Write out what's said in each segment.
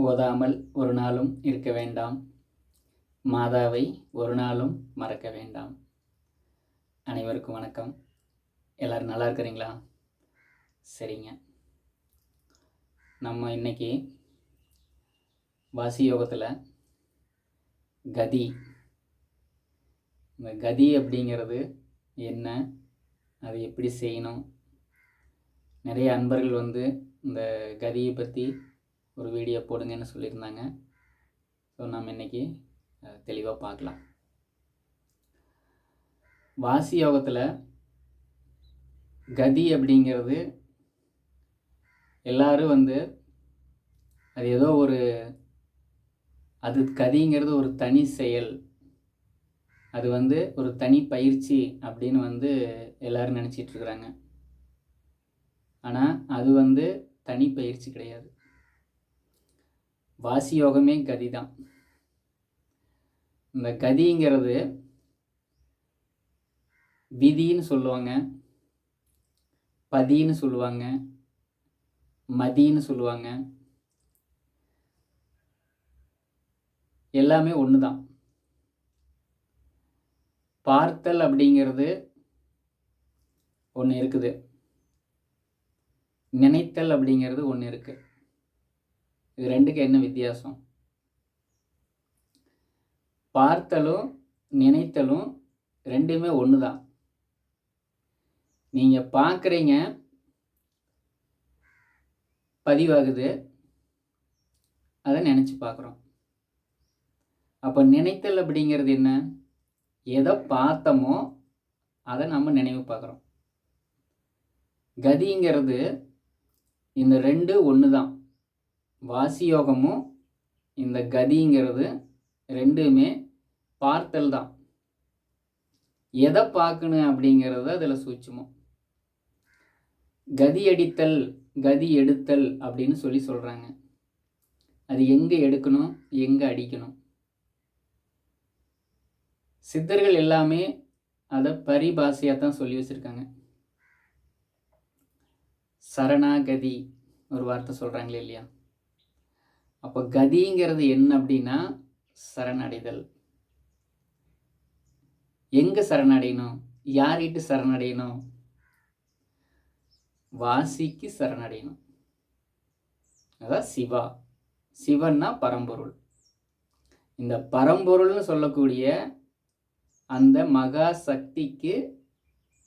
ஓதாமல் ஒரு நாளும் இருக்க வேண்டாம். மாதாவை ஒரு நாளும் மறக்க வேண்டாம். அனைவருக்கும் வணக்கம். எல்லோரும் நல்லா இருக்கிறீங்களா? சரிங்க. நம்ம இன்னைக்கு வாசி யோகத்தில் கதி. இந்த கதி அப்படிங்கிறது என்ன? அது எப்படி செய்யணும்? நிறைய அன்பர்கள் வந்து இந்த கதியை பற்றி ஒரு வீடியோ போடுங்கன்னு சொல்லியிருந்தாங்க. ஸோ நம்ம இன்றைக்கி தெளிவாக பார்க்கலாம். வாசி யோகத்தில் கதி அப்படிங்கிறது எல்லோரும் வந்து அது ஏதோ ஒரு அது கதிங்கிறது ஒரு தனி செயல். அது வந்து ஒரு தனி பயிற்சி அப்படின்னு வந்து எல்லோரும் நினச்சிட்ருக்குறாங்க ஆனால் அது வந்து தனி பயிற்சி கிடையாது. வாசி யோகமே கதி தான் இந்த கதிங்கிறது விதின்னு சொல்லுவாங்க பதின்னு சொல்லுவாங்க மதின்னு சொல்லுவாங்க. எல்லாமே ஒன்று தான் பார்த்தல் அப்படிங்கிறது ஒன்று இருக்குது. நினைத்தல் அப்படிங்கிறது ஒன்று இருக்குது இது ரெண்டுக்கு என்ன வித்தியாசம்? பார்த்தலும் நினைத்தலும் ரெண்டுமே ஒன்று தான் நீங்கள் பார்க்குறீங்க பதிவாகுது அதை நினச்சி பார்க்குறோம் அப்போ நினைத்தல் அப்படிங்கிறது என்ன? எதை பார்த்தோமோ அதை நம்ம நினைவு பார்க்குறோம் கதிங்கிறது இந்த ரெண்டு ஒன்று தான் வாசி யோகமும் இந்த கதிங்கிறது ரெண்டுமே பார்த்தல் தான். எதை பார்க்கணும் அப்படிங்கிறத அதில் சூட்சமம். கதி அடித்தல் கதி எடுத்தல் அப்படின்னு சொல்லி சொல்கிறாங்க அது எங்கே எடுக்கணும் எங்கே அடிக்கணும். சித்தர்கள் எல்லாமே அதை பரிபாஷையாக தான் சொல்லி வச்சுருக்காங்க. சரணாகதி ஒரு வார்த்தை சொல்கிறாங்களே இல்லையா? அப்போ கதிங்கிறது என்ன அப்படின்னா சரணடைதல். எங்கே சரணடையணும்? யார்கிட்ட சரணடையணும்? வாசிக்கு சரணடையணும். அதான் சிவா. சிவன்னா பரம்பொருள். இந்த பரம்பொருள்னு சொல்லக்கூடிய அந்த மகா சக்திக்கு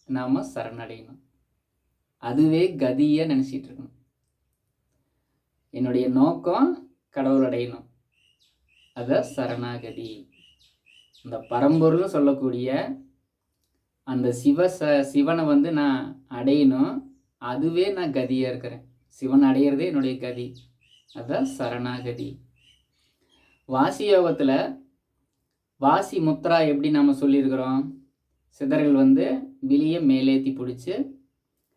நாம் சரணடையணும். அதுவே கதியை நினச்சிட்டு இருக்கணும். என்னுடைய நோக்கம் கடவுள் அடையணும். அத சரணாகதி. இந்த பரம்பொருள் சொல்லக்கூடிய அந்த சிவ ச சிவனை வந்து நான் அடையணும். அதுவே நான் கதியாக இருக்கிறேன். சிவன் அடையிறதே என்னுடைய கதி. அதுதான் சரணாகதி. வாசி யோகத்தில் வாசி முத்ரா எப்படி நம்ம சொல்லியிருக்கிறோம்? சிதறல் வந்து வெளியே மேலேத்தி பிடிச்சி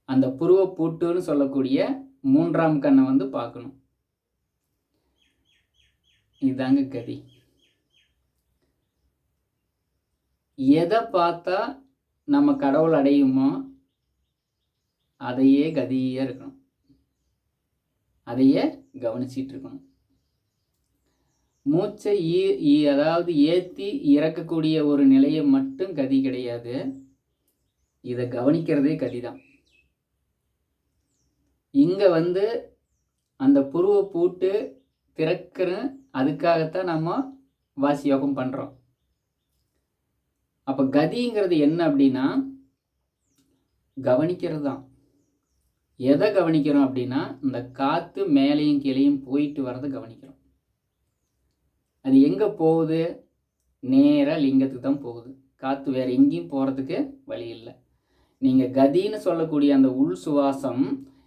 அந்த புருவ பூட்டுன்னு சொல்லக்கூடிய மூன்றாம் கண்ணை வந்து பார்க்கணும். இதாங்க கதி. எதை பார்த்தா நம்ம கடவுள் அடையுமோ அதையே கதியே இருக்கணும். அதையே கவனிச்சிட்டு இருக்கணும். மூச்சை ஈ அதாவது ஏற்றி இறக்கக்கூடிய ஒரு நிலையை மட்டும் கதி கிடையாது. இதை கவனிக்கிறதே கதி தான் இங்கே வந்து அந்த புருவ பூட்டு திறக்கிற அதுக்காகத்தான் நம்ம வாசி யோகம் பண்ணுறோம் அப்போ கதிங்கிறது என்ன அப்படின்னா கவனிக்கிறது தான் எதை கவனிக்கிறோம் அப்படின்னா இந்த காற்று மேலேயும் கீழேயும் போயிட்டு வரதை கவனிக்கிறோம். அது எங்கே போகுது? நேராக லிங்கத்துக்கு தான் போகுது. காற்று வேறு எங்கேயும் போகிறதுக்கு வழி இல்லை. நீங்கள் கதின்னு சொல்லக்கூடிய அந்த உள் சுவாசம்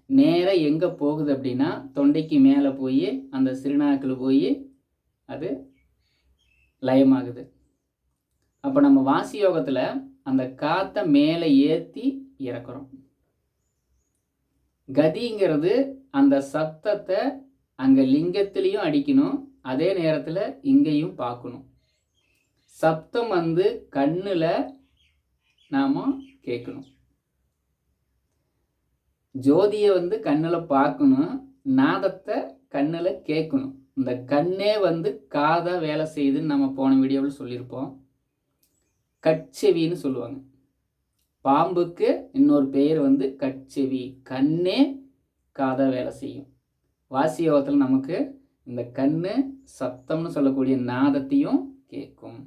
நேராக எங்கே போகுது அப்படின்னா தொண்டைக்கு மேலே போய் அந்த சிறுநாக்கில் போய் அது லயமாகுது. அப்போ நம்ம வாசி யோகத்தில் அந்த காற்றை மேலே ஏற்றி இறக்குறோம். கதிங்கிறது அந்த சத்தத்தை அங்கே லிங்கத்திலையும் அடிக்கணும் அதே நேரத்தில் இங்கேயும் பார்க்கணும். சப்தம் வந்து கண்ணில் நாம் கேட்கணும். ஜோதியை வந்து கண்ணில் பார்க்கணும் நாதத்தை கண்ணில் கேட்கணும். இந்த கண்ணே வந்து காதாக வேலை செய்யுதுன்னு நம்ம போன வீடியோவில் சொல்லியிருப்போம். கட்செவின்னு சொல்லுவாங்க. பாம்புக்கு இன்னொரு பெயர் வந்து கட்செவி. கண்ணே காதாக வேலை செய்யும். வாசியோகத்தில் நமக்கு இந்த கண்ணு சத்தம்னு சொல்லக்கூடிய நாதத்தையும் கேட்கும்.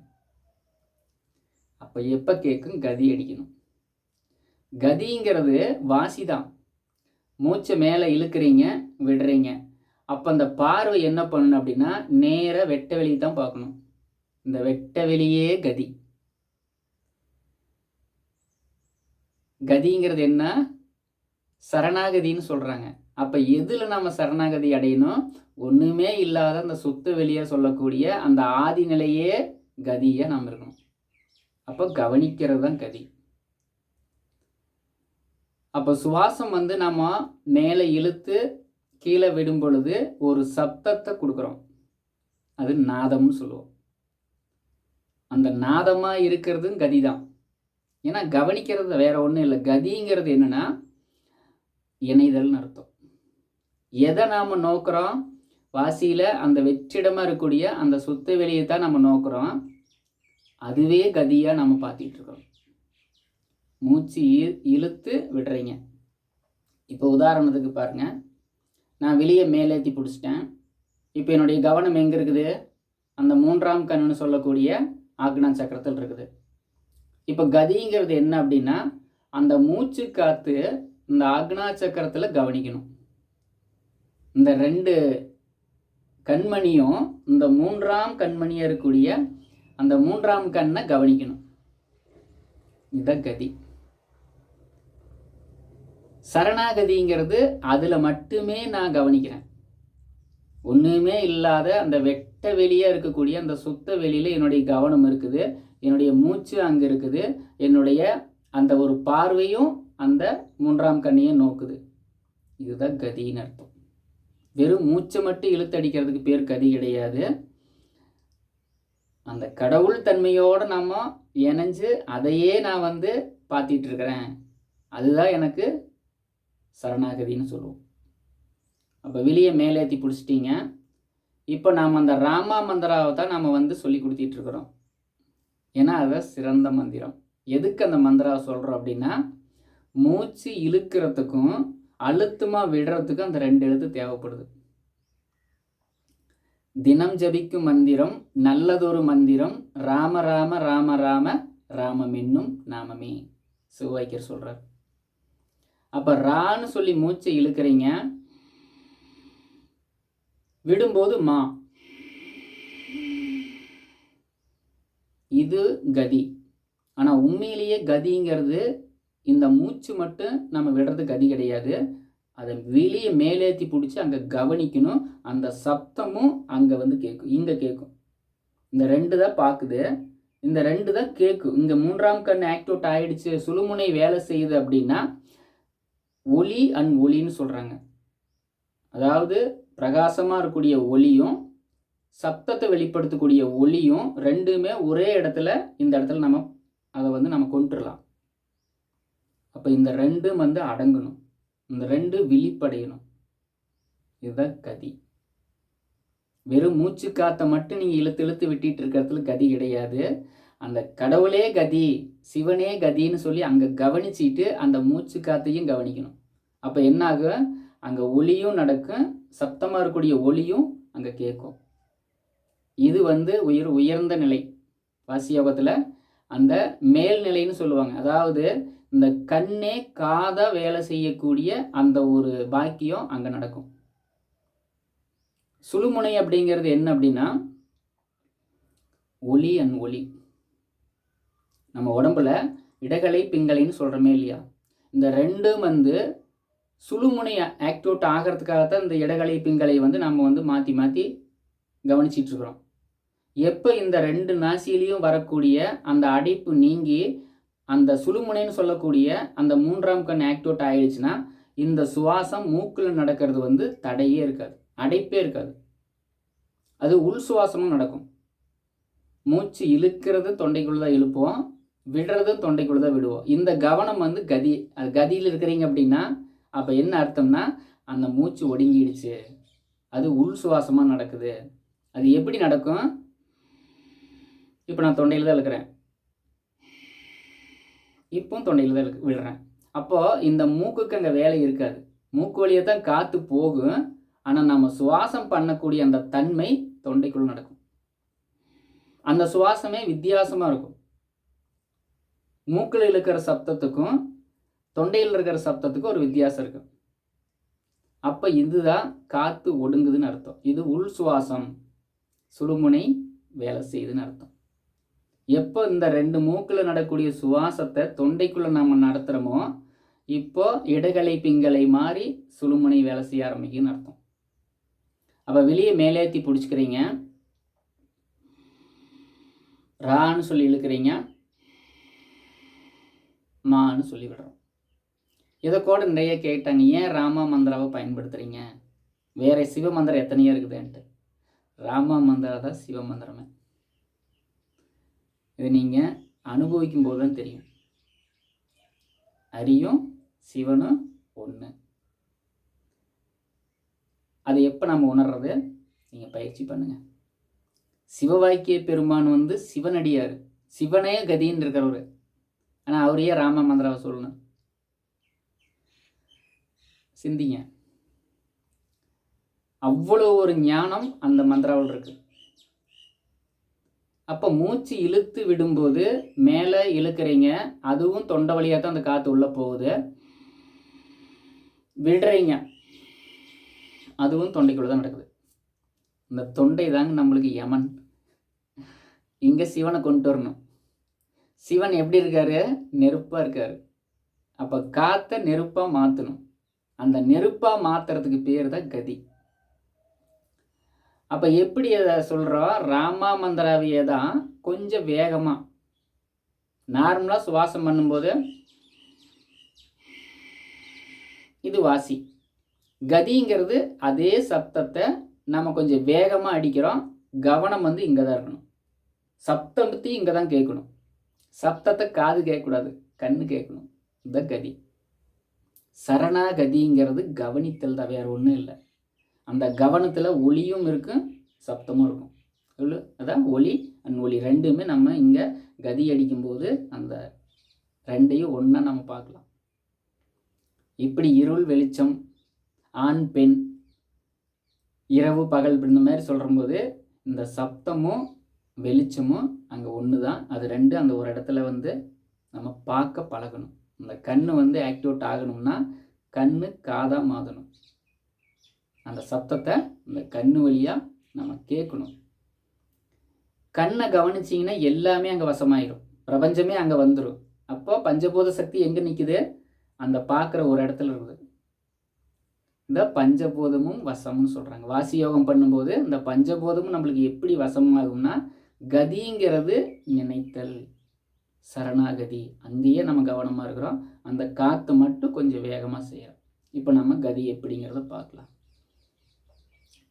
அப்போ எப்போ கேட்கும்? கதி அடிக்கணும். கதிங்கிறது வாசி தான் மூச்சை மேலே இழுக்கிறீங்க விடுறீங்க. அப்போ அந்த பார்வை என்ன பண்ணணும் அப்படின்னா நேராக வெட்ட வெளியே தான் பார்க்கணும். இந்த வெட்ட வெளியே கதி. கதிங்கிறது என்ன? சரணாகதின்னு சொல்கிறாங்க அப்போ எதில் நம்ம சரணாகதி அடையணும்? ஒன்றுமே இல்லாத அந்த சுத்த வெளியே சொல்லக்கூடிய அந்த ஆதி நிலையே கதியை நாம் இருக்கணும். அப்போ கவனிக்கிறது தான் கதி. அப்போ சுவாசம் வந்து நம்ம மேலே இழுத்து கீழே விடும் பொழுது ஒரு சப்தத்தை கொடுக்குறோம். அது நாதம்னு சொல்லுவோம். அந்த நாதமாக இருக்கிறதும் கதி தான் ஏன்னா கவனிக்கிறது வேற ஒன்றும் இல்லை. கதிங்கிறது என்னென்னா இணைதல்னு அர்த்தம். எதை நாம் நோக்கிறோம்? வாசியில் அந்த வெற்றிடமாக இருக்கக்கூடிய அந்த சுத்த வெளியை தான் நம்ம நோக்கிறோம். அதுவே கதியாக நம்ம பார்த்துட்டு இருக்கோம் மூச்சு இழுத்து விடுறீங்க. இப்போ உதாரணத்துக்கு பாருங்கள் நான் வெளியே மேலேற்றி பிடிச்சிட்டேன். இப்போ என்னுடைய கவனம் எங்கே இருக்குது? அந்த மூன்றாம் கண்ணுன்னு சொல்லக்கூடிய ஆக்னா சக்கரத்தில் இருக்குது. இப்போ கதிங்கிறது என்ன அப்படின்னா அந்த மூச்சு காற்று இந்த ஆக்னா சக்கரத்தில் கவனிக்கணும். இந்த ரெண்டு கண்மணியும் இந்த மூன்றாம் கண்மணியாக இருக்கக்கூடிய அந்த மூன்றாம் கண்ணை கவனிக்கணும். இதுதான் கதி. சரணாகதிங்கிறது அதில் மட்டுமே நான் கவனிக்கிறேன். ஒன்றுமே இல்லாத அந்த வெட்ட வெளியாக இருக்கக்கூடிய அந்த சுத்த வெளியில் என்னுடைய கவனம் இருக்குது என்னுடைய மூச்சு அங்கே இருக்குது என்னுடைய அந்த ஒரு பார்வையும் அந்த மூன்றாம் கண்ணையும் நோக்குது. இதுதான் கதின்னு அர்த்தம். வெறும் மூச்சை மட்டும் இழுத்தடிக்கிறதுக்கு பேர் கதி கிடையாது. அந்த கடவுள் தன்மையோடு நம்ம இணைஞ்சு அதையே நான் வந்து பார்த்திட்டு இருக்கிறேன். அதுதான் எனக்கு சரணாகதின்னு சொல்லுவோம். அப்போ வெளியே மேலேத்தி பிடிச்சிட்டிங்க. இப்போ நாம் அந்த ராமா மந்திராவை தான் நாம் வந்து சொல்லி கொடுத்துட்ருக்குறோம் ஏன்னா அதை சிறந்த மந்திரம். எதுக்கு அந்த மந்திராவை சொல்கிறோம் அப்படின்னா மூச்சு இழுக்கிறதுக்கும் அழுத்தமாக விடுறதுக்கும் அந்த ரெண்டு எழுத்து தேவைப்படுது. தினம் ஜபிக்கும் மந்திரம் நல்லதொரு மந்திரம் ராம ராம ராம ராம ராமம் என்னும் நாமமே. சிவாய்க்கர் சொல்கிறார் அப்போ ரான்னு சொல்லி மூச்சை இழுக்கிறீங்க. விடும்போது மா. இது கதி. ஆனால் உண்மையிலேயே கதிங்கிறது இந்த மூச்சு மட்டும் நம்ம விடுறது கதி கிடையாது. அதை வெளியே மேலேத்தி பிடிச்சி அங்கே கவனிக்கணும். அந்த சப்தமும் அங்கே வந்து கேட்கும் இங்கே கேட்கும் இந்த ரெண்டு தான் பார்க்குது இந்த ரெண்டு தான் கேட்கும் இங்கே மூன்றாம் கண் ஆக்டிவேட் ஆகிடுச்சு சுழுமுனை வேலை செய்யுது அப்படின்னா ஒளி அண்ட் ஒளின்னு சொல்கிறாங்க அதாவது பிரகாசமாக இருக்கக்கூடிய ஒளியும் சப்தத்தை வெளிப்படுத்தக்கூடிய ஒளியும் ரெண்டுமே ஒரே இடத்துல இந்த இடத்துல நம்ம அதை வந்து நம்ம கொண்டுடலாம் அப்போ இந்த ரெண்டும் வந்து அடங்கணும். இந்த ரெண்டு விழிப்படையணும். இதுதான் கதி. வெறும் மூச்சு காற்றை மட்டும் நீங்கள் இழுத்து இழுத்து விட்டிட்டு இருக்கிறதுல கதி கிடையாது. அந்த கடவுளே கதி சிவனே கதின்னு சொல்லி அங்கே கவனிச்சிட்டு அந்த மூச்சு காற்றையும் கவனிக்கணும். அப்போ என்ன ஆகும் அங்கே ஒளியும் நடக்கும் சத்தமாக இருக்கக்கூடிய ஒளியும் அங்கே கேட்கும். இது வந்து உயர் உயர்ந்த நிலை. வாசியோகத்தில் அந்த மேல்நிலைன்னு சொல்லுவாங்க. அதாவது இந்த கண்ணே காதாக வேலை செய்யக்கூடிய அந்த ஒரு பாக்கியம் அங்கே நடக்கும். சுழுமுனை அப்படிங்கிறது என்ன அப்படின்னா ஒளி அண்ட் ஒளி. நம்ம உடம்புல இடகலை பிங்கலைன்னு சொல்கிறோமே இல்லையா? இந்த ரெண்டும் வந்து சுழுமுனை ஆக்டிவேட் ஆகிறதுக்காகத்தான் இந்த இடகலை பிங்கலை வந்து நம்ம வந்து மாற்றி மாற்றி கவனிச்சிட்ருக்குறோம். எப்போ இந்த ரெண்டு நாசிலையும் வரக்கூடிய அந்த அடைப்பு நீங்கி அந்த சுழுமுனைன்னு சொல்லக்கூடிய அந்த மூன்றாம் கண் ஆக்டிவேட் ஆயிடுச்சுன்னா இந்த சுவாசம் மூக்கில் நடக்கிறது வந்து தடையே இருக்காது அடைப்பே இருக்காது. அது உள் சுவாசமும் நடக்கும். மூச்சு இழுக்கிறது தொண்டைக்குள்ளே தான் இழுப்போம். விடுறது தொண்டைக்குள்ள தான் விடுவோம். இந்த கவனம் வந்து கதி அது கதியில் இருக்கிறீங்க அப்படின்னா அப்போ என்ன அர்த்தம்னா அந்த மூச்சு ஒடுங்கிடுச்சு. அது உள் சுவாசமாக நடக்குது. அது எப்படி நடக்கும்? இப்போ நான் தொண்டையில் தான் இருக்கிறேன் இப்போ தொண்டையில் தான் விடுறேன் அப்போது இந்த மூக்குக்கு அங்கே வேலை இருக்காது. மூக்கு வழியை தான் காற்று போகும். ஆனால் நம்ம சுவாசம் பண்ணக்கூடிய அந்த தன்மை தொண்டைக்குள்ளே நடக்கும். அந்த சுவாசமே வித்தியாசமாக இருக்கும். மூக்கில் இழுக்கிற சப்தத்துக்கும் தொண்டையில் இருக்கிற சப்தத்துக்கும் ஒரு வித்தியாசம் இருக்கும் அப்போ இதுதான் காற்று ஒடுங்குதுன்னு அர்த்தம். இது உள் சுவாசம் சுழுமுனை வேலை செய்யுதுன்னு அர்த்தம். எப்போ இந்த ரெண்டு மூக்கில் நடக்கூடிய சுவாசத்தை தொண்டைக்குள்ளே நம்ம நடத்துகிறோமோ இப்போ இடகலை பிங்களை மாறி சுழுமுனை வேலை செய்ய ஆரம்பிக்குதுன்னு அர்த்தம். அப்போ வெளியே மேலேத்தி பிடிச்சிக்கிறீங்க. ரான்னு சொல்லி இழுக்கிறீங்க. மான்னு சொல்லி விடுறோம் இதை கூட நிறைய கேட்டாங்க ஏன் ராமா மந்திராவை பயன்படுத்துகிறீங்க வேற சிவ மந்திரம் எத்தனையோ இருக்குதுன்ட்டு. ராமா மந்திரா தான் சிவ மந்திரமே. இது நீங்கள் அனுபவிக்கும் போது தான் தெரியும். அரியும் சிவனும் ஒன்று அதை எப்போ நம்ம உணர்றது? நீங்கள் பயிற்சி பண்ணுங்கள் சிவவாக்கிய பெருமான் வந்து சிவனடியார். சிவனே கதின்னு இருக்கிறவர். ஆனால் அவரையே ராம மந்திராவை சொல்லணும். சிந்திங்க. அவ்வளோ ஒரு ஞானம் அந்த மந்திராவில் இருக்கு. அப்போ மூச்சு இழுத்து விடும்போது மேலே இழுக்கிறீங்க அதுவும் தொண்டை வழியாக தான் அந்த காற்று உள்ளே போகுது. விடுறீங்க. அதுவும் தொண்டைக்குள்ளே தான் நடக்குது. இந்த தொண்டை தாங்க நம்மளுக்கு யமன். இங்கே சிவனை கொண்டு வரணும். சிவன் எப்படி இருக்காரு? நெருப்பாக இருக்காரு. அப்போ காற்றை நெருப்பாக மாற்றணும் அந்த நெருப்பாக மாற்றுறதுக்கு பேர் தான் கதி. அப்போ எப்படி அதை சொல்கிறோம் ராமா மந்திராவியை தான் கொஞ்சம் வேகமாக நார்மலாக சுவாசம் பண்ணும்போது இது வாசி. கதிங்கிறது அதே சப்தத்தை நம்ம கொஞ்சம் வேகமாக அடிக்கிறோம். கவனம் வந்து இங்கே தான் இருக்கணும். சப்தம் பற்றி இங்கே தான் கேட்கணும். சப்தத்தை காது கேட்கக்கூடாது கண்ணு கேட்கணும். இந்த கதி. சரணாகதிங்கிறது கவனித்தல் தான் வேறு ஒன்றும் இல்லை. அந்த கவனத்தில் ஒளியும் இருக்கும் சப்தமும் இருக்கும். சொல்லு அதான் ஒளி அண்ட் ஒளி ரெண்டுமே நம்ம இங்கே கதி அடிக்கும்போது அந்த ரெண்டையும் ஒன்றா நம்ம பார்க்கலாம். இப்படி இருள் வெளிச்சம் ஆண் பெண் இரவு பகல் இந்த மாதிரி சொல்லும்போது இந்த சப்தமும் வெளிச்சமும் அங்கே ஒன்று தான் அது ரெண்டு அந்த ஒரு இடத்துல வந்து நம்ம பார்க்க பழகணும். இந்த கண் வந்து ஆக்டிவேட் ஆகணும்னா கண் காதாக மாதணும். அந்த சத்தத்தை இந்த கண் வழியாக நம்ம கேட்கணும். கண்ணை கவனிச்சிங்கன்னா எல்லாமே அங்கே வசமாயிடும் பிரபஞ்சமே அங்கே வந்துடும் அப்போ பஞ்சபூத சக்தி எங்கே நிற்குது அந்த பார்க்குற ஒரு இடத்துல இருக்குது. இந்த பஞ்சபூதமும் வசம்னு சொல்கிறாங்க வாசி யோகம் பண்ணும்போது இந்த பஞ்சபூதமும் நம்மளுக்கு எப்படி வசமாகும்னா கதிங்கிறது நினைத்தல். சரணாகதி. அங்கேயே நம்ம கவனமாக இருக்கிறோம். அந்த காற்று மட்டும் கொஞ்சம் வேகமாக செய்கிறோம் இப்போ நம்ம கதி எப்படிங்கிறத பார்க்கலாம்.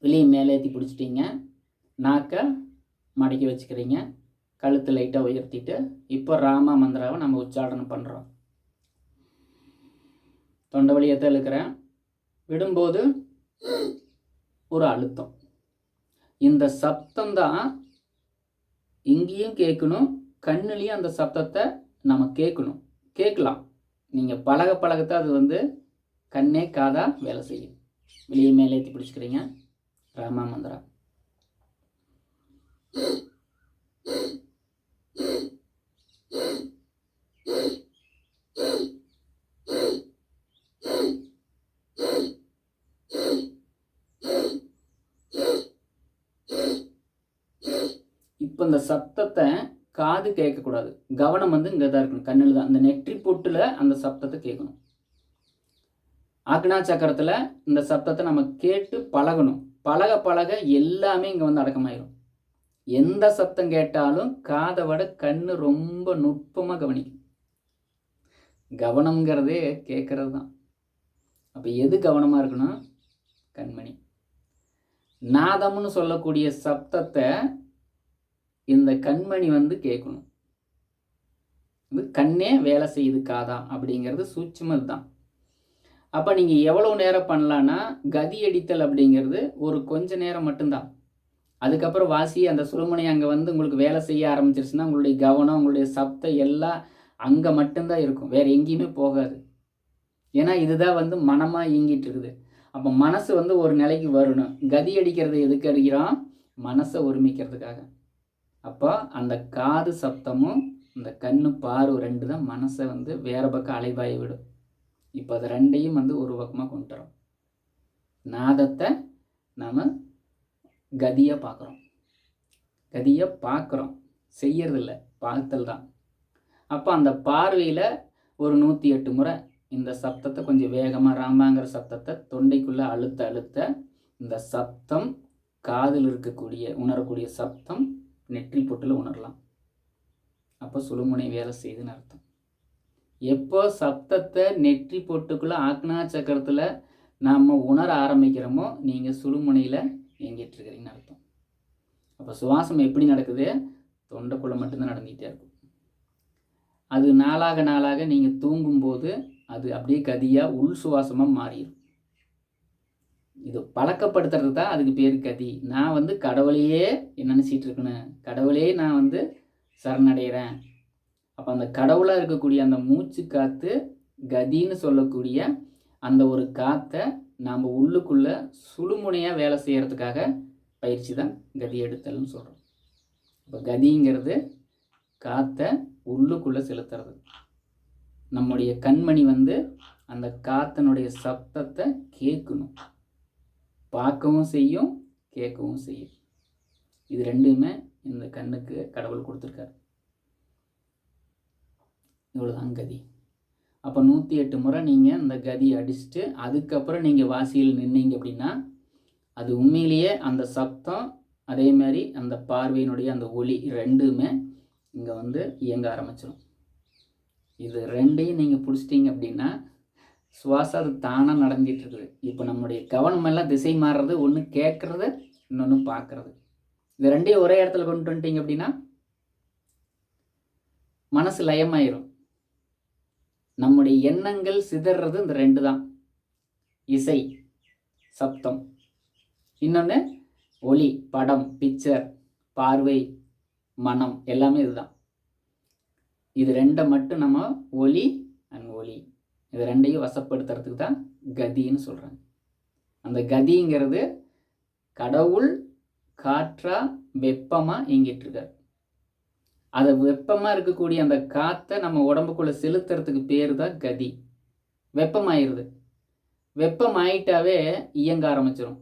வெளியே மேலேற்றி பிடிச்சிட்டிங்க. நாக்கை மடக்கி வச்சுக்கிறீங்க. கழுத்து லைட்டாக உயர்த்திட்டு இப்போ ராமா மந்திராவை நம்ம உச்சாரணம் பண்ணுறோம் தொண்டை வழியை தான் இழுக்கிறேன் விடும்போது ஒரு அழுத்தம். இந்த சப்தம் தான் இங்கேயும் கேட்கணும் கண்ணுலேயும் அந்த சப்தத்தை நம்ம கேட்கணும். கேட்கலாம். நீங்கள் பழக பழகத்தை அது வந்து கண்ணே காதா வேலை செய்யும். வெளியே மேலே ஏற்றி பிடிச்சிக்கிறீங்க. ராமா மந்திரா. இப்போ இந்த சத்தத்தை காது கேட்கக்கூடாது. கவனம் வந்து இங்கே தான் இருக்கணும். கண்ணில் தான் அந்த நெற்றி பொட்டில் அந்த சப்தத்தை கேட்கணும். அக்னா சக்கரத்தில் இந்த சப்தத்தை நம்ம கேட்டு பழகணும். பழக பழக எல்லாமே இங்கே வந்து அடக்கமாயிடும் எந்த சத்தம் கேட்டாலும் காதை விட கண்ணு ரொம்ப நுட்பமாக கவனிக்கும். கவனம்ங்கிறதே கேட்கறது தான் அப்போ எது கவனமாக இருக்கணும்? கண்மணி. நாதம்னு சொல்லக்கூடிய சப்தத்தை இந்த கண்மணி வந்து கேட்கணும். இது கண்ணே வேலை செய்யுது காதா அப்படிங்கிறது சூட்சமது தான். அப்போ நீங்கள் எவ்வளோ நேரம் பண்ணலான்னா கதி அடித்தல் அப்படிங்கிறது ஒரு கொஞ்ச நேரம் மட்டும்தான். அதுக்கப்புறம் வாசி அந்த சுழுமுனை அங்கே வந்து உங்களுக்கு வேலை செய்ய ஆரம்பிச்சிருச்சுன்னா உங்களுடைய கவனம் உங்களுடைய சப்தம் எல்லாம் அங்கே மட்டும்தான் இருக்கும். வேறு எங்கேயுமே போகாது. ஏன்னா இதுதான் வந்து மனமாக இயங்கிட்டு இருக்குது. அப்போ மனசு வந்து ஒரு நிலைக்கு வரணும். கதி அடிக்கிறது எதுக்கு அடிக்கிறோம்? மனசை ஒருமிக்கிறதுக்காக. அப்போ அந்த காது சப்தமும் இந்த கண்ணு பார்வை ரெண்டு தான் மனசை வந்து வேறு பக்கம் அலைவாய விடும். இப்போ அது ரெண்டையும் வந்து ஒரு பக்கமாக கொண்டு வரோம் நாதத்தை நாம் கதியாக பார்க்குறோம் கதியாக பார்க்குறோம் செய்யறதில்ல பார்த்தல் தான். அப்போ அந்த பார்வையில் ஒரு நூற்றி எட்டு முறை இந்த சப்தத்தை கொஞ்சம் வேகமாக ராமாங்கிற சப்தத்தை தொண்டைக்குள்ளே அழுத்த அழுத்த இந்த சப்தம் காதில் இருக்கக்கூடிய உணரக்கூடிய சப்தம் நெற்றி பொட்டில் உணரலாம். அப்போ சுழுமுனை வேலை செய்யுதுன்னு அர்த்தம். எப்போ சப்தத்தை நெற்றி பொட்டுக்குள்ளே ஆக்னா சக்கரத்தில் நாம் உணர ஆரம்பிக்கிறோமோ நீங்கள் சுழுமுனையில் இயங்கிட்டுருக்கிறீங்கன்னு அர்த்தம். அப்போ சுவாசம் எப்படி நடக்குது? தொண்டைக்குள்ளே மட்டும்தான் நடந்துகிட்டே இருக்கும். அது நாளாக நாளாக நீங்கள் தூங்கும்போது அது அப்படியே கதியாக உள் சுவாசமாக மாறிடும். இது பழக்கப்படுத்துறது தான் அதுக்கு பேர் கதி. நான் வந்து கடவுளையே என்ன நினச்சிட்டு இருக்கணும் கடவுளே நான் வந்து சரணடைகிறேன் அப்போ அந்த கடவுளாக இருக்கக்கூடிய அந்த மூச்சு காற்று கதின்னு சொல்லக்கூடிய அந்த ஒரு காற்றை நாம் உள்ளுக்குள்ளே சுழுமுனையாக வேலை செய்கிறதுக்காக பயிற்சி தான் கதி எடுத்தல்னு சொல்கிறோம் இப்போ கதிங்கிறது காற்றை உள்ளுக்குள்ளே செலுத்துறது. நம்முடைய கண்மணி வந்து அந்த காத்தனுடைய சப்தத்தை கேட்கணும். பார்க்கவும் செய்யும் கேட்கவும் செய்யும். இது ரெண்டுமே இந்த கண்ணுக்கு கடவுள் கொடுத்துருக்காரு. இவ்வளோதான் கதி. அப்போ நூற்றி எட்டு முறை நீங்கள் இந்த கதி அடிச்சுட்டு அதுக்கப்புறம் நீங்கள் வாசியில் நின்னீங்க அப்படின்னா அது உண்மையிலேயே அந்த சப்தம் அதே மாதிரி அந்த பார்வையினுடைய அந்த ஒளி ரெண்டுமே இங்கே வந்து இயங்க ஆரம்பிச்சிடும் இது ரெண்டையும் நீங்கள் பிடிச்சிட்டிங்க அப்படின்னா சுவாசம் அது தானாக நடந்துட்டு இருக்குது இப்போ நம்முடைய கவனம் எல்லாம் திசை மாறுறது ஒன்று கேட்குறது இன்னொன்று பார்க்குறது இது ரெண்டையும் ஒரே இடத்துல கொண்டு வந்துட்டீங்க அப்படின்னா மனசு லயமாயிரும். நம்முடைய எண்ணங்கள் சிதறது இந்த ரெண்டு தான். இசை சப்தம். இன்னொன்று ஒளி படம் பிக்சர் பார்வை மனம் எல்லாமே இதுதான். இது ரெண்டை மட்டும் நம்ம ஒளி அண்ட் ஒளி. இது ரெண்டையும் வசப்படுத்துறதுக்கு தான் கதின்னு சொல்கிறாங்க அந்த கதிங்கிறது கடவுள் காற்றா வெப்பமாக இயங்கிட்டு இருக்கார் அதை வெப்பமாக இருக்கக்கூடிய அந்த காற்றை நம்ம உடம்புக்குள்ளே செலுத்துறதுக்கு பேர் தான் கதி. வெப்பமாயிருது. வெப்பம் ஆயிட்டாவே இயங்க ஆரம்பிச்சிடும்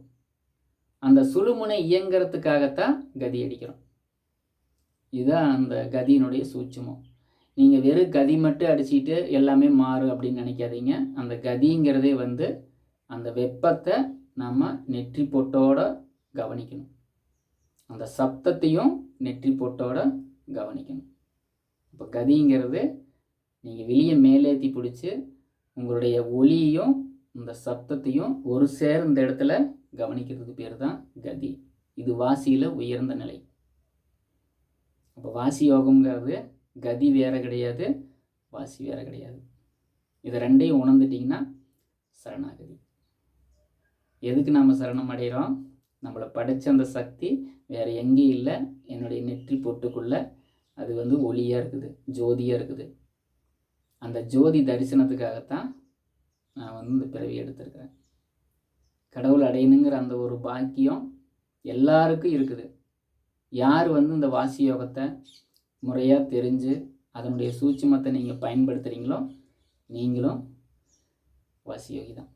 அந்த சுழுமுனை இயங்கிறதுக்காகத்தான் கதி அடிக்கிறோம். இதுதான் அந்த கதியினுடைய சூட்சமம். நீங்கள் வெறும் கதி மட்டும் அடிச்சுட்டு எல்லாமே மாறும் அப்படின்னு நினைக்காதீங்க. அந்த கதிங்கிறதே வந்து அந்த வெப்பத்தை நம்ம நெற்றி பொட்டோட கவனிக்கணும். அந்த சப்தத்தையும் நெற்றி பொட்டோட கவனிக்கணும். இப்போ கதிங்கிறது நீங்கள் வெளியே மேலேத்தி பிடிச்சி உங்களுடைய ஒளியையும் இந்த சப்தத்தையும் ஒரு சேர்ந்த இடத்துல கவனிக்கிறதுக்கு பேர் தான் கதி. இது வாசியில் உயர்ந்த நிலை. அப்போ வாசி யோகம்ங்கிறது கதி வேறு கிடையாது வாசி வேறு கிடையாது. இதை ரெண்டையும் உணர்ந்துட்டிங்கன்னா சரணாகதி. எதுக்கு நாம் சரணம் அடைகிறோம் நம்மளை படைச்ச அந்த சக்தி வேறு எங்கேயும் இல்லை. என்னுடைய நெற்றி பொட்டுக்குள்ளே அது வந்து ஒளியாக இருக்குது ஜோதியாக இருக்குது. அந்த ஜோதி தரிசனத்துக்காகத்தான் நான் வந்து இந்த பிறவி எடுத்திருக்கிறேன். கடவுள் அடையணுங்கிற அந்த ஒரு பாக்கியம் எல்லாருக்கும் இருக்குது. யார் வந்து இந்த வாசி யோகத்தை முறையாக தெரிஞ்சு அதனுடைய சூட்சமத்தை நீங்கள் பயன்படுத்துகிறீங்களோ நீங்களும் வாசியோகி தான்.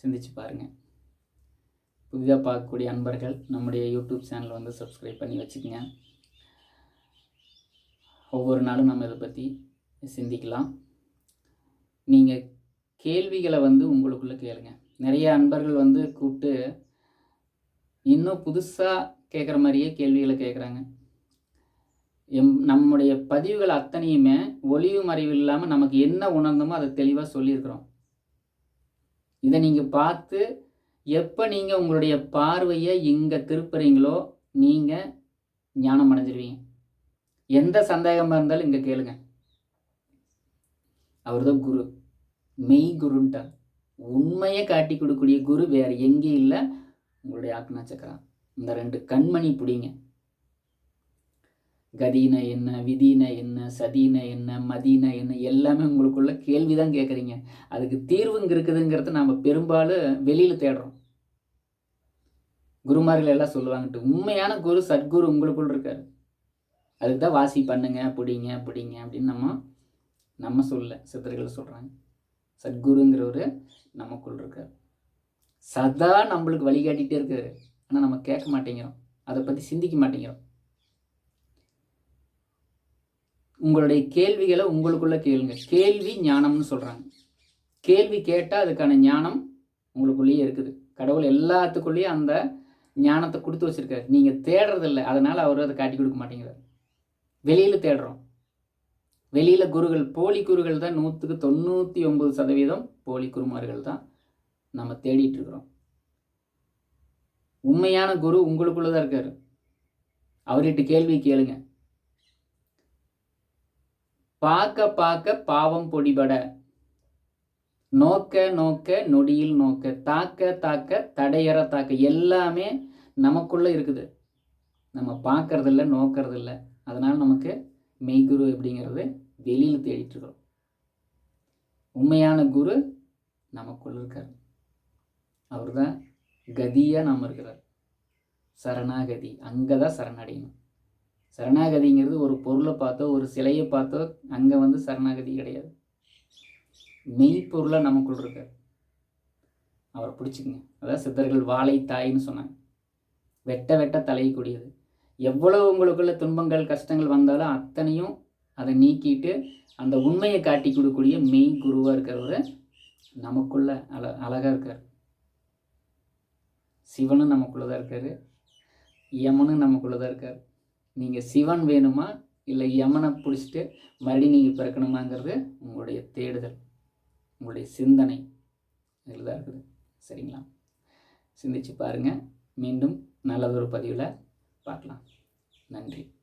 சிந்திச்சு பாருங்கள் புதிதாக பார்க்கக்கூடிய அன்பர்கள் நம்முடைய யூடியூப் சேனலை வந்து சப்ஸ்கிரைப் பண்ணி வச்சுக்கோங்க. ஒவ்வொரு நாளும் நம்ம இதை பற்றி சிந்திக்கலாம். நீங்கள் கேள்விகளை வந்து உங்களுக்குள்ளே கேளுங்க. நிறைய அன்பர்கள் வந்து கூப்பிட்டு இன்னும் புதுசாக கேட்குற மாதிரியே கேள்விகளை கேட்குறாங்க எம் நம்முடைய பதிவுகள் அத்தனையுமே ஒளிவு மறைவு இல்லாமல் நமக்கு என்ன உணர்ந்தோமோ அதை தெளிவாக சொல்லியிருக்கிறோம். இதை நீங்கள் பார்த்து எப்போ நீங்கள் உங்களுடைய பார்வையை இங்கே திருப்புறீங்களோ நீங்கள் ஞானம் அடைஞ்சிருவீங்க. எந்த சந்தேகமாக இருந்தாலும் இங்கே கேளுங்க. அவர் தான் குரு. மெய் குருன்ட்டார். உண்மையை காட்டி கொடுக்கக்கூடிய குரு வேறு எங்கேயும் இல்லை? உங்களுடைய ஆக்னா சக்கரம். இந்த ரெண்டு கண்மணி பிடிங்க. கதீன என்ன விதின என்ன சதீன என்ன மதீன என்ன எல்லாமே உங்களுக்குள்ள கேள்வி தான் கேட்குறீங்க அதுக்கு தீர்வுங்க இருக்குதுங்கிறத நாம் பெரும்பாலும் வெளியில் தேடுறோம். குருமார்கள் எல்லாம் சொல்லுவாங்கட்டு உண்மையான குரு சத்குரு உங்களுக்குள் இருக்காரு. அதுக்கு தான் வாசி பண்ணுங்க பிடிங்க பிடிங்க அப்படின்னு நம்ம நம்ம சொல்ல சித்தர்கள் சொல்கிறாங்க சத்குருங்கிறவர் நமக்குள் இருக்கார். சதா நம்மளுக்கு வழிகாட்டிகிட்டே இருக்காரு. ஆனால் நம்ம கேட்க மாட்டேங்கிறோம். அதை பற்றி சிந்திக்க மாட்டேங்கிறோம். உங்களுடைய கேள்விகளை உங்களுக்குள்ள கேளுங்க. கேள்வி ஞானம்னு சொல்கிறாங்க கேள்வி கேட்டால் அதுக்கான ஞானம் உங்களுக்குள்ளேயே இருக்குது. கடவுள் எல்லாத்துக்குள்ளேயும் அந்த ஞானத்தை கொடுத்து வச்சுருக்காரு. நீங்கள் தேடுறதில்ல. அதனால் அவர் அதை காட்டி கொடுக்க மாட்டேங்கிறார். வெளியில் தேடுறோம். வெளியில் குருகள் போலி குருகள் தான் நூற்றுக்கு தொண்ணூற்றி ஒம்பது சதவீதம் போலி குருமார்கள் தான் நம்ம தேடிட்டுருக்குறோம் உண்மையான குரு உங்களுக்குள்ள தான் இருக்கார். அவர்கிட்ட கேள்வி கேளுங்க. பார்க்க பார்க்க பாவம் பொடிபட. நோக்க நோக்க நொடியில் நோக்க தாக்க தாக்க தடையற தாக்க எல்லாமே நமக்குள்ளே இருக்குது. நம்ம பார்க்கறதில்ல நோக்கறதில்ல. அதனால் நமக்கு மெய்குரு அப்படிங்கிறது வெளியில் தேடிட்டுருக்கோம் உண்மையான குரு நமக்குள்ள இருக்கார். அவர் தான் கதியாக நாம் இருக்கிறார். சரணாகதி. அங்கே தான் சரணடையணும். சரணாகதிங்கிறது ஒரு பொருளை பார்த்தோ ஒரு சிலையை பார்த்தோ அங்கே வந்து சரணாகதி கிடையாது. மெய்ப்பொருளாக நமக்குள் இருக்கார். அவரை பிடிச்சிக்கங்க. அதான் சித்தர்கள் வாழை தாயின்னு சொன்னாங்க. வெட்ட வெட்ட தலையக்கூடியது எவ்வளோ உங்களுக்குள்ள துன்பங்கள் கஷ்டங்கள் வந்தாலும் அத்தனையும் அதை நீக்கிட்டு அந்த உண்மையை காட்டி கொடுக்கக்கூடிய மெய் குருவாக இருக்கிறவர் நமக்குள்ள அழ அழகாக இருக்கார். சிவனும் நமக்குள்ளே தான் இருக்கார். யமனும் நமக்குள்ளே தான் இருக்கார். நீங்கள் சிவன் வேணுமா? இல்லை யமனை பிடிச்சிட்டு மறுபடியும் நீங்கள் பிறக்கணுமாங்கிறது உங்களுடைய தேடுதல் உங்களுடைய சிந்தனை. இதில் தான் இருக்குது. சரிங்களா? சிந்திச்சு பாருங்கள் மீண்டும் நல்லதொரு பதிவில் பார்க்கலாம். நன்றி.